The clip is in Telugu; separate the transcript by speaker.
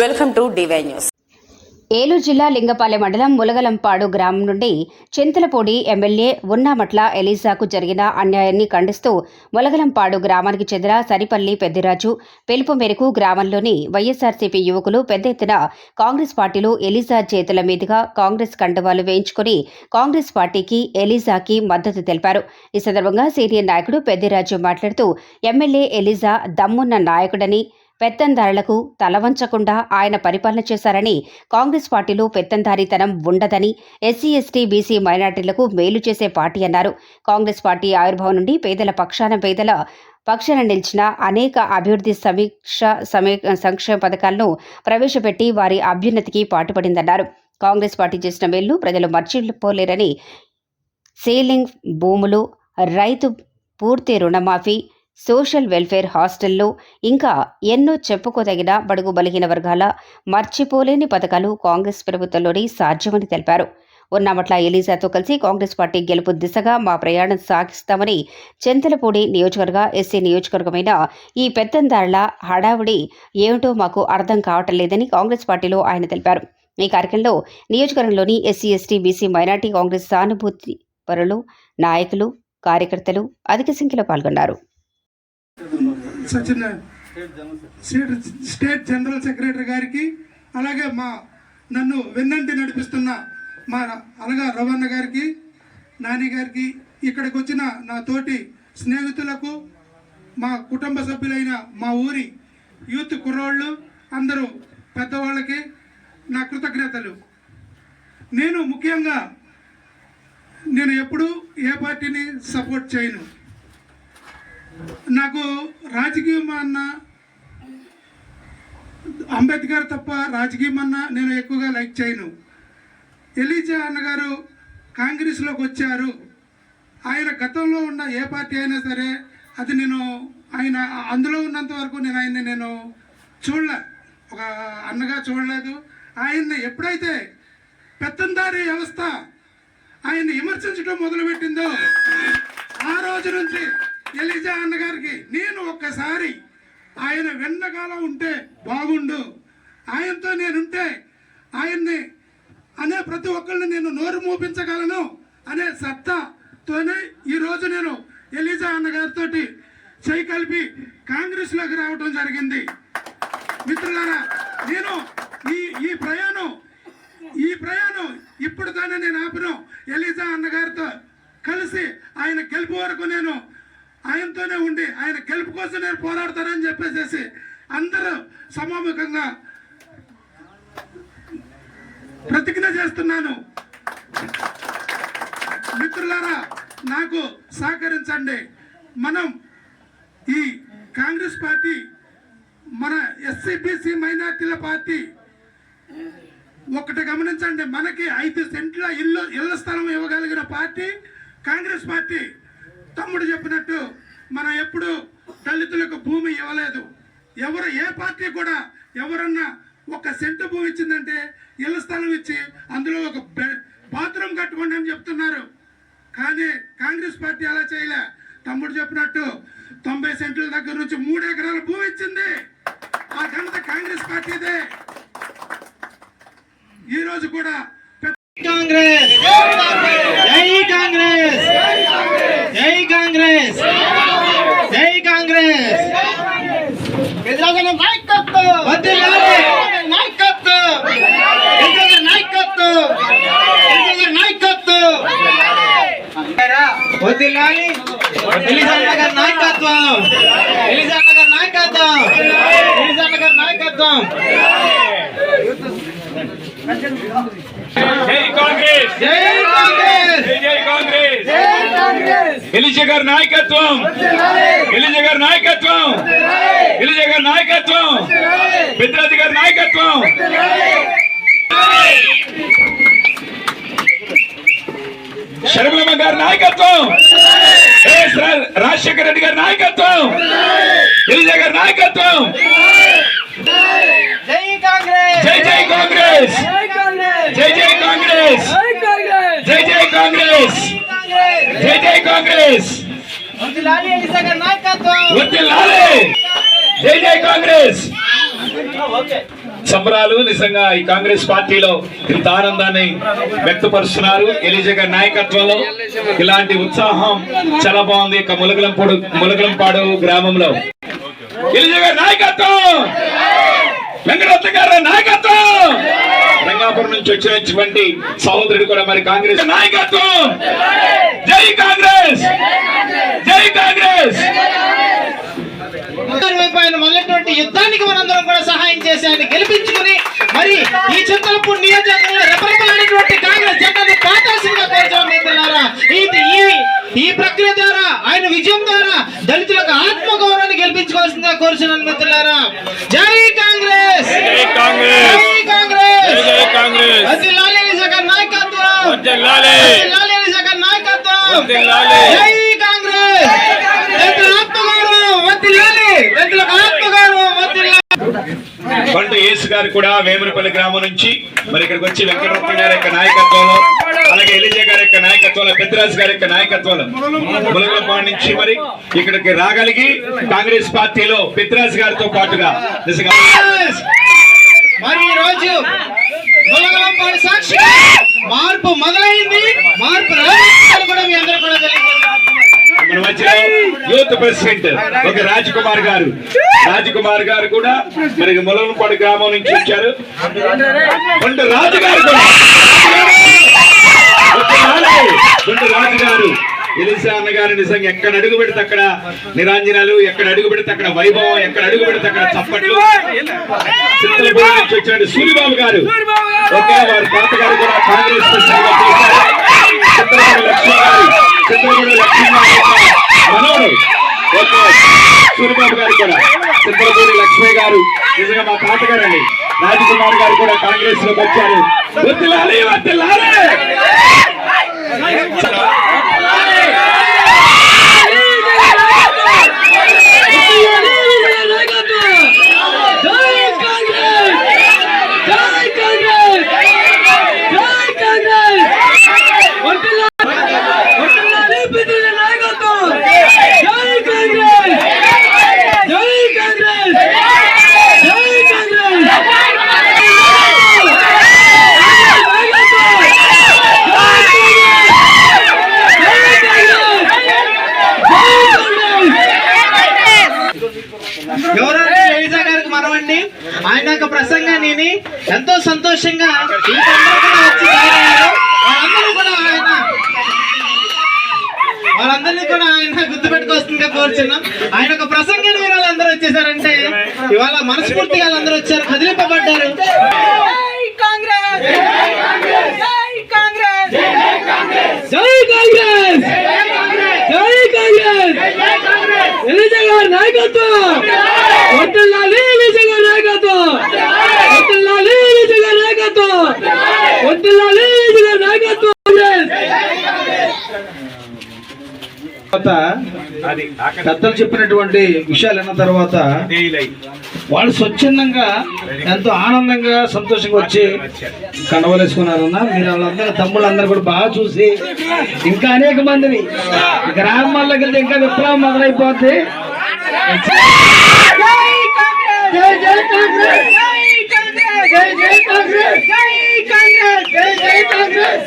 Speaker 1: Welcome to DY news.
Speaker 2: Eluru జిల్లా లింగపాలెం మండలం ములగలంపాడు గ్రామం నుండి చింతలపూడి ఎమ్మెల్యే ఉన్నామట్ల ఎలీజాకు జరిగిన అన్యాయాన్ని ఖండిస్తూ ములగలంపాడు గ్రామానికి చెందిన సరిపల్లి పెద్దిరాజు పిలుపు మేరకు గ్రామంలోని వైఎస్ఆర్సీపీ యువకులు పెద్ద ఎత్తున కాంగ్రెస్ పార్టీలో ఎలీజా చేతుల మీదుగా కాంగ్రెస్ కండువాలు వేయించుకుని కాంగ్రెస్ పార్టీకి ఎలీజాకి మద్దతు తెలిపారు. ఈ సందర్భంగా సీనియర్ నాయకుడు పెద్దిరాజు మాట్లాడుతూ ఎమ్మెల్యే ఎలీజా దమ్మున్న నాయకుడని పెత్తందారులకు తలవంచకుండా ఆయన పరిపాలన చేశారని కాంగ్రెస్ పార్టీలో పెత్తందారీతనం ఉండదని ఎస్సీ ఎస్టీ బీసీ మైనార్టీలకు మేలు చేసే పార్టీ అన్నారు. కాంగ్రెస్ పార్టీ ఆవిర్భావం నుండి పేదల పక్షాన పేదల పక్షాన నిలిచిన అనేక అభివృద్ధి సమీక్ష సమీ సంక్షేమ పథకాలను ప్రవేశపెట్టి వారి అభ్యున్నతికి పాటుపడిందన్నారు. కాంగ్రెస్ పార్టీ చేసిన మేలు ప్రజలు మర్చిపోలేరని సీలింగ్ భూములు రైతు పూర్తి రుణమాఫీ సోషల్ వెల్ఫేర్ హాస్టల్లో ఇంకా ఎన్నో చెప్పుకోదగిన బడుగు బలహీన వర్గాల మర్చిపోలేని పథకాలు కాంగ్రెస్ ప్రభుత్వంలోని సాధ్యమని తెలిపారు. ఉన్నమట్ల ఎలీజాతో కలిసి కాంగ్రెస్ పార్టీ గెలుపు దిశగా మా ప్రయాణం సాగిస్తామని చింతలపూడి నియోజకవర్గ ఎస్సీ నియోజకవర్గమైన ఈ పెత్తందారుల హడావుడి ఏమిటో మాకు అర్థం కావటం లేదని కాంగ్రెస్ పార్టీలో ఆయన తెలిపారు. ఈ కార్యక్రమంలో నియోజకవర్గంలోని SC ST BC minority Congress సానుభూతి పరులు నాయకులు కార్యకర్తలు అధిక సంఖ్యలో పాల్గొన్నారు.
Speaker 3: Sachin state state general secretary గారికి అలాగే మా నన్ను వెన్నంటి నడిపిస్తున్న మా అలగా రవణ గారికి నాని గారికి ఇక్కడికి వచ్చిన నా తోటి స్నేహితులకు మా కుటుంబ సభ్యులైన మా ఊరి యూత్ కుర్రోళ్ళు అందరూ పెద్దవాళ్ళకి నా కృతజ్ఞతలు. నేను ముఖ్యంగా నేను ఎప్పుడూ ఏ పార్టీని సపోర్ట్ చేయను. నాకు రాజకీయం అన్న అంబేద్కర్ తప్ప రాజకీయం అన్న నేను ఎక్కువగా లైక్ చేయను. ఎలీజా అన్నగారు కాంగ్రెస్లోకి వచ్చారు. ఆయన గతంలో ఉన్న ఏ పార్టీ అయినా సరే అది నేను ఆయన అందులో ఉన్నంత వరకు నేను ఆయన్ని నేను చూడలే ఒక అన్నగా చూడలేదు. ఆయన్ని ఎప్పుడైతే పెత్తందారి వ్యవస్థ ఆయన్ని విమర్శించడం మొదలుపెట్టిందో ఆ రోజు నుంచి ఎలిజా అన్నగారికి నేను ఒక్కసారి ఆయన వెన్నకాలం ఉంటే బాగుండు. ఆయనతో నేనుంటే ఆయన్ని అనే ప్రతి ఒక్కరిని నేను నోరు మూపించగలను అనే సత్తాతోనే ఈరోజు నేను ఎలిజా అన్నగారితో చేయి కలిపి కాంగ్రెస్లోకి రావడం జరిగింది. మిత్రులారా నేను ఈ ఈ ప్రయాణం ఈ ప్రయాణం ఇప్పటితోనే నేను ఆపిన. ఎలిజా అన్నగారితో కలిసి ఆయన గెలుపు వరకు నేను ఆయనతోనే ఉండి ఆయన గెలుపు కోసం నేను పోరాడతానని చెప్పేసేసి అందరూ సమాముఖంగా ప్రతిజ్ఞ చేస్తున్నాను. మిత్రులారా నాకు సహకరించండి. మనం ఈ కాంగ్రెస్ పార్టీ మన ఎస్సీబీసీ మైనార్టీల పార్టీ ఒకటి గమనించండి. మనకి ఐదు సెంట్ల ఇల్లు ఇళ్ళ స్థలం ఇవ్వగలిగిన పార్టీ కాంగ్రెస్ పార్టీ. తమ్ముడు చెప్పినట్టు మనం ఎప్పుడు దళితులకు భూమి ఇవ్వలేదు. ఎవరు ఏ పార్టీ కూడా ఎవరన్నా ఒక సెంటు భూమి ఇచ్చిందంటే ఇళ్ళ స్థలం ఇచ్చి అందులో ఒక బాత్రూమ్ కట్టుకోండి అని చెప్తున్నారు. కానీ కాంగ్రెస్ పార్టీ అలా చేయలే. తమ్ముడు చెప్పినట్టు తొంభై సెంట్ల దగ్గర నుంచి మూడు ఎకరాల భూమి ఇచ్చింది. ఆ ఘనత కాంగ్రెస్ పార్టీదే. ఈరోజు కూడా
Speaker 4: కాంగ్రెస్ జై కాంగ్రెస్ జై కాంగ్రెస్ జై కాంగ్రెస్
Speaker 5: ఎదురాజన నాయకత్వం
Speaker 4: వర్ధిల్లాలి.
Speaker 5: నాయకత్వం ఎదురాజన నాయకత్వం ఎదురాజన నాయకత్వం
Speaker 4: వదిలాలి. ఎలిజాన్న గారి నాయకత్వం. ఎలిజాన్న గారి నాయకత్వం. ఎలిజాన్న గారి నాయకత్వం.
Speaker 6: జై కాంగ్రెస్!
Speaker 4: జై కాంగ్రెస్!
Speaker 6: జై జై కాంగ్రెస్ ఎలిజా గారి నాయకత్వం ఎలిజా గారి నాయకత్వం ఎలిజా గారి నాయకత్వం పెద్దరాజు గారి నాయకత్వం శర్మలమ్మ గారి నాయకత్వం ఎస్ రా- రాజశేఖర రెడ్డి గారి నాయకత్వం ఎలిజా గారి నాయకత్వం
Speaker 4: జై కాంగ్రెస్
Speaker 6: జై జై కాంగ్రెస్ జై జై కాంగ్రెస్ జై జై కాంగ్రెస్ జై జై కాంగ్రెస్ జై జై కాంగ్రెస్. సంబరాలు నిజంగా ఈ కాంగ్రెస్ పార్టీలో ఇంత ఆనందాన్ని వ్యక్తపరుస్తున్నారు. ఎలిజా గారి నాయకత్వంలో ఇలాంటి ఉత్సాహం చాలా బాగుంది. ఇక ములగలంపాడు ములగలంపాడు గ్రామంలో. ఎలిజా గారి నాయకత్వం. వెంకటరత్న గారి నాయకత్వం. రంగాపురం నుంచి వచ్చినటువంటి సహోదరుడు కూడా మరి కాంగ్రెస్ నాయకత్వం! జై కాంగ్రెస్! జై కాంగ్రెస్!
Speaker 4: మొదలైనటువంటి యుద్ధానికి మనందరం కూడా సహాయం చేసి ఆయన గెలిపించుకుని మరి ఈ చింతలపూడి నియోజకవర్గంలో రెపరెపలాడినటువంటి కాంగ్రెస్ జెండాను పాతాల్సిందిగా కోరుతున్నాం మిత్రులారా. ఈ- ఈ ప్రక్రియ ద్వారా ఆయన విజయం ద్వారా దళితులకు ఆత్మగౌరవాన్ని గెలిపించుకోవాల్సిందిగా కోరుచున్నాను మిత్రులారా జై కాంగ్రెస్
Speaker 6: జై కాంగ్రెస్
Speaker 4: జై కాంగ్రెస్
Speaker 6: జై కాంగ్రెస్
Speaker 4: వదిలాలి ఎలిజా గారి గారి నాయకత్వం. జై కాంగ్రెస్.
Speaker 6: కొండ యేసు గారు కూడా వేములపల్లి గ్రామం నుంచి మరి ఇక్కడికి వచ్చి వెంకటరత్న గారి యొక్క నాయకత్వంలో అలాగే ఎలిజా గారి యొక్క నాయకత్వంలో పెద్దరాజు గారి యొక్క నాయకత్వంలో ములగలపాడు నుంచి మరి ఇక్కడికి రాగలిగి కాంగ్రెస్ పార్టీలో పెద్దరాజు గారితో పాటుగా
Speaker 4: మరి ఈ రోజు సాక్షి. మార్పు మొదలైంది. మార్పు కూడా మీ అందరూ కూడా
Speaker 6: మన మధ్యలో యూత్ ప్రెసిడెంట్ ఒక రాజకుమార్ గారు. రాజకుమార్ గారు కూడా మనకి ములగలపాడు గ్రామం నుంచి వచ్చారు. రాజుగారు రాజు కూడా ఒక ఎలిసా అన్నగారి నిజంగా ఎక్కడ అడుగు పెడితే అక్కడ నిరాంజనాలు ఎక్కడ అడుగు పెడితే అక్కడ వైభవం ఎక్కడ అడుగు పెడితే అక్కడ చప్పట్లు. చిత్తలపూడి నుంచి వచ్చాడు సూర్యబాబు గారు. ఓకే వారి తాతగారు కూడా కాంగ్రెస్ ప్రెసిడెంట్ గారు గారు కూడా. చిత్తలపూడి లక్ష్మీ గారు నిజంగా మా తాతగారు అండి రాజకుమార్ గారు కూడా కాంగ్రెస్లోకి వచ్చారు వద్దులాలి వద్దులాలి
Speaker 4: ఎవరంటే ఎలిజా గారికి మనవండి ఆయన యొక్క ప్రసంగాన్ని విని ఎంతో సంతోషంగా వీళ్ళందరూ కూడా వచ్చి చేరారు. వాళ్ళందరూ కూడా ఆయన వాళ్ళందరినీ కూడా ఆయన గుర్తుపెట్టుకోవాల్సిందిగా కోరుచున్నాం. ఆయన యొక్క ప్రసంగాన్ని విని వాళ్ళందరూ వచ్చేసారంటే ఇవాళ మనస్ఫూర్తిగా వాళ్ళందరూ వచ్చారు కదిలింపబడ్డారు.
Speaker 1: నాయకత్వం వడ్డల్లాలి ఎలిజా గారి నాయకత్వం వడ్డల్లాలి ఎలిజా గారి నాయకత్వం వడ్డల్లాలి ఎలిజా గారి నాయకత్వం
Speaker 7: తర్వాత పెద్దలు చెప్పినటువంటి విషయాలు విన్న తర్వాత వాళ్ళు స్వచ్ఛందంగా ఎంతో ఆనందంగా సంతోషంగా వచ్చి కండవలేసుకున్నారన్న మీరు వాళ్ళందరూ తమ్ముళ్ళందరూ కూడా బాగా చూసి ఇంకా అనేక మందిని గ్రామాల్లోకి వెళ్తే ఇంకా విప్లవం మొదలైపోద్ది.
Speaker 1: జై జై కాంగ్రెస్! జై జై కాంగ్రెస్! జై కాంగ్రెస్! జై జై కాంగ్రెస్! జై కాంగ్రెస్! జై కాంగ్రెస్